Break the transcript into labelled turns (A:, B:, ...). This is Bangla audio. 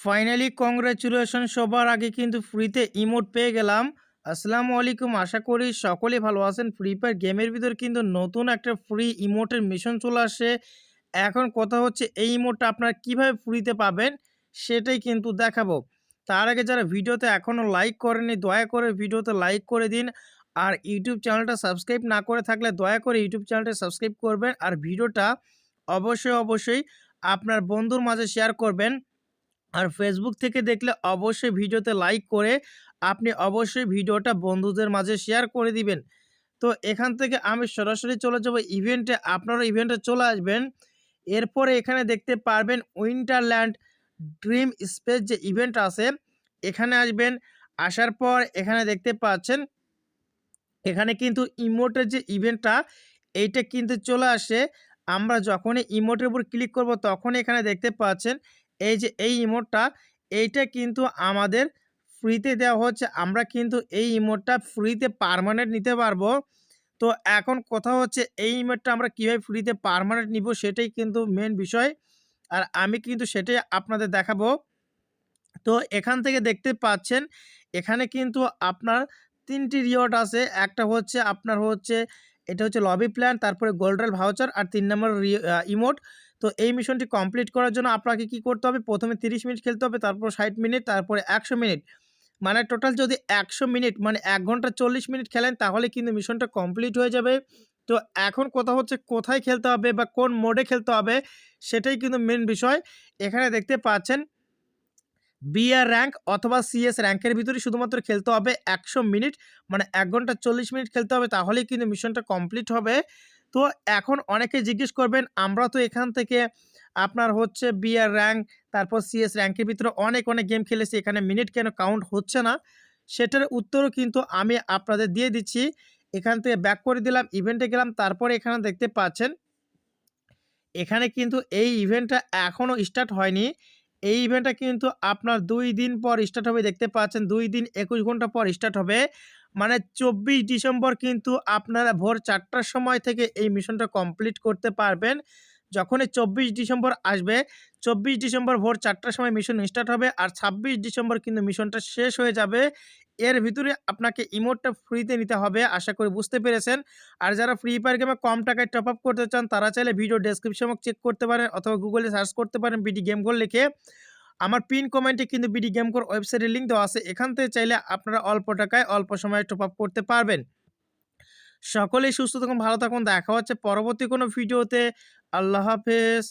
A: ফাইনালি কংগ্রাচুলেশন সবার আগে কিন্তু ফ্রিতে ইমোট পেয়ে গেলাম। আসসালামু আলাইকুম, আশা করি সকলে ভালো আছেন। ফ্রি ফায়ার গেমের ভিতর কিন্তু নতুন একটা ফ্রি ইমোটের মিশন চলে আসে এখন কথা হচ্ছে, এই ইমোটটা আপনারা কীভাবে ফ্রিতে পাবেন সেটাই কিন্তু দেখাবো। তার আগে যারা ভিডিওতে এখনও লাইক করেনি দয়া করে ভিডিওতে লাইক করে দিন। আর ইউটিউব চ্যানেলটা সাবস্ক্রাইব না করে থাকলে দয়া করে ইউটিউব চ্যানেলটা সাবস্ক্রাইব করবেন। আর ভিডিওটা অবশ্যই অবশ্যই আপনার বন্ধুর মাঝে শেয়ার করবেন। আর ফেসবুক থেকে দেখলে অবশ্যই ভিডিওতে লাইক করে আপনি অবশ্যই ভিডিওটা বন্ধুদের মাঝে শেয়ার করে দিবেন। তো এখান থেকে আমি সরাসরি চলে যাব ইভেন্টে আপনারা ইভেন্টে চলে আসবেন। এরপরে এখানে দেখতে পারবেন উইন্টারল্যান্ড ড্রিম স্পেস যে ইভেন্ট আছে, এখানে আসবেন। আসার পর এখানে দেখতে পাচ্ছেন, এখানে কিন্তু ইমোটের যে ইভেন্টটা এইটা কিন্তু চলে আসে। আমরা যখনই ইমোটের উপর ক্লিক করব তখন এখানে দেখতে পাচ্ছেন এই যে এই ইমোটটা এইটা কিন্তু আমাদের ফ্রিতে দেওয়া হচ্ছে। আমরা কিন্তু এই ইমোটটা ফ্রিতে পারমানেন্ট নিতে পারব। তো এখন কথা হচ্ছে, এই ইমোটটা আমরা কীভাবে ফ্রিতে পারমানেন্ট নিব সেটাই কিন্তু মেন বিষয়। আর আমি কিন্তু সেটাই আপনাদের দেখাবো। তো এখান থেকে দেখতে পাচ্ছেন, এখানে কিন্তু আপনার তিনটি রিওয়ার্ড আছে। একটা হচ্ছে, আপনার হচ্ছে এটা হচ্ছে লবি প্ল্যান তারপরে গোল্ডেল ভাউচার আর তিন নম্বর ইমোট তো এই মিশনটি কমপ্লিট করার জন্য আপনাকে কি করতে হবে? প্রথমে 30 মিনিট খেলতে হবে, তারপর ষাট মিনিট তারপরে একশো মিনিট মানে টোটাল যদি একশো মিনিট মানে এক ঘণ্টা চল্লিশ মিনিট খেলেন, তাহলে কিন্তু মিশনটা কমপ্লিট হয়ে যাবে। তো এখন কথা হচ্ছে কোথায় খেলতে হবে বা কোন মোডে খেলতে হবে, সেটাই কিন্তু মেন বিষয়। এখানে দেখতে পাচ্ছেন বিআর র্যাঙ্ক অথবা সিএস র্যাঙ্কের ভিতরে শুধুমাত্র খেলতে হবে একশো মিনিট মানে এক ঘণ্টা চল্লিশ মিনিট খেলতে হবে, তাহলেই কিন্তু মিশনটা কমপ্লিট হবে। তো এখন অনেকে জিজ্ঞেস করবেন, আমরা তো এখান থেকে আপনার হচ্ছে বিআর র্যাঙ্ক, তারপর সিএস র্যাঙ্কের ভিতরে অনেক অনেক গেম খেলেছি, এখানে মিনিট কেন কাউন্ট হচ্ছে না? সেটার উত্তরও কিন্তু আমি আপনাদের দিয়ে দিচ্ছি। এখান থেকে ব্যাক করে দিলাম, ইভেন্টে গেলাম, তারপরে এখানে দেখতে পাচ্ছেন, এখানে কিন্তু এই ইভেন্টটা এখনও স্টার্ট হয়নি। এই ইভেন্টটা কিন্তু আপনার দুই দিন পর স্টার্ট হবে, দেখতে পাচ্ছেন দুই দিন একুশ ঘণ্টা পর স্টার্ট হবে। মানে চব্বিশ ডিসেম্বর কিন্তু আপনারা ভোর চারটার সময় থেকে এই মিশনটা কমপ্লিট করতে পারবেন। যখনই চব্বিশ ডিসেম্বর আসবে, চব্বিশ ডিসেম্বর ভোর চারটার সময় মিশন স্টার্ট হবে আর ছাব্বিশ ডিসেম্বর কিন্তু মিশনটা শেষ হয়ে যাবে। এর ভিতরে আপনাকে ইমোটটা ফ্রিতে নিতে হবে, আশা করি বুঝতে পেরেছেন। আর যারা ফ্রি ফায়ার গেমে কম টাকায় টপ আপ করতে চান, তারা চাইলে ভিডিও ডেসক্রিপশন চেক করতে পারেন অথবা গুগলে সার্চ করতে পারেন বিডি গেম লিখে। আমার পিন কমেন্টে কিন্তু বিডি গেম কোর ওয়েবসাইটের লিঙ্ক দেওয়া আছে, এখান থেকে চাইলে আপনারা অল্প টাকায় অল্প সময়ে টপ আপ করতে পারবেন। সকলেই সুস্থ থাকুন, ভালো থাকুন, দেখা হচ্ছে পরবর্তী কোনো ভিডিওতে আল্লাহ হাফেজ।